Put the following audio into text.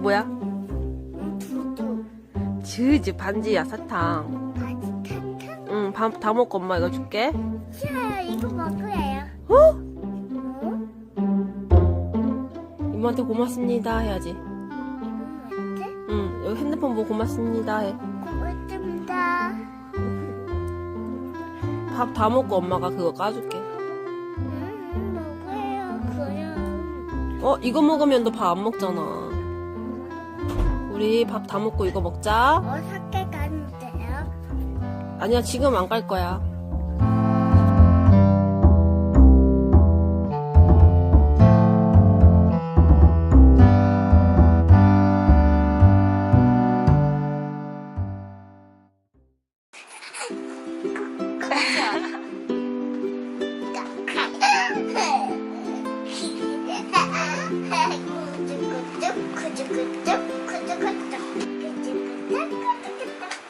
뭐야? 즈즈 반지야 사탕. 응, 밥 다 먹고 엄마 이거 줄게. 이거 먹으래요. 어? 응? 이모한테 고맙습니다 해야지. 응, 여기 핸드폰 보고 고맙습니다 해. 고맙습니다. 밥 다 먹고 엄마가 그거 까줄게. 응, 먹어요. 그럼. 어, 이거 먹으면 너 밥 안 먹잖아. 우리 밥 다 먹고 이거 먹자. 어, 학교 가는데요? 아니야, 지금 안 갈 거야. 구죽구죽 구죽구죽 Thank you.